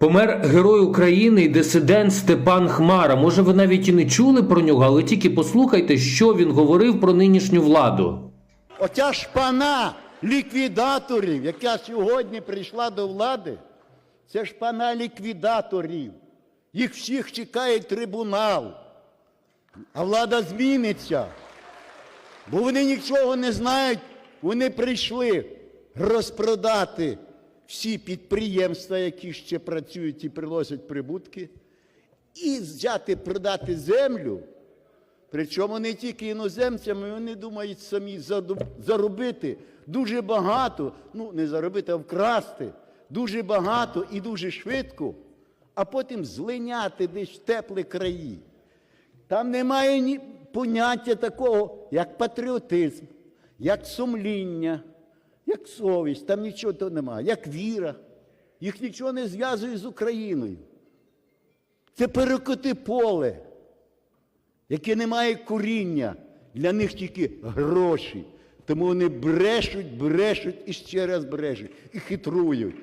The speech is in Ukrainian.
Помер герой України і дисидент Степан Хмара. Може, ви навіть і не чули про нього, але тільки послухайте, що він говорив про нинішню владу. Оця шпана ліквідаторів, яка сьогодні прийшла до влади, це шпана ліквідаторів. Їх всіх чекає трибунал. А влада зміниться. Бо вони нічого не знають, вони прийшли розпродати всі підприємства, які ще працюють і приносять прибутки, і взяти продати землю. Причому не тільки іноземцями, вони думають самі заробити дуже багато, ну не заробити, а вкрасти дуже багато і дуже швидко, а потім злиняти десь в теплі краї. Там немає ні поняття такого, як патріотизм, як сумління, як совість, там нічого то немає, як віра. Їх нічого не зв'язує з Україною. Це перекоти поле яке не має коріння, для них тільки гроші. Тому вони брешуть, брешуть і ще раз брешуть, і хитрують.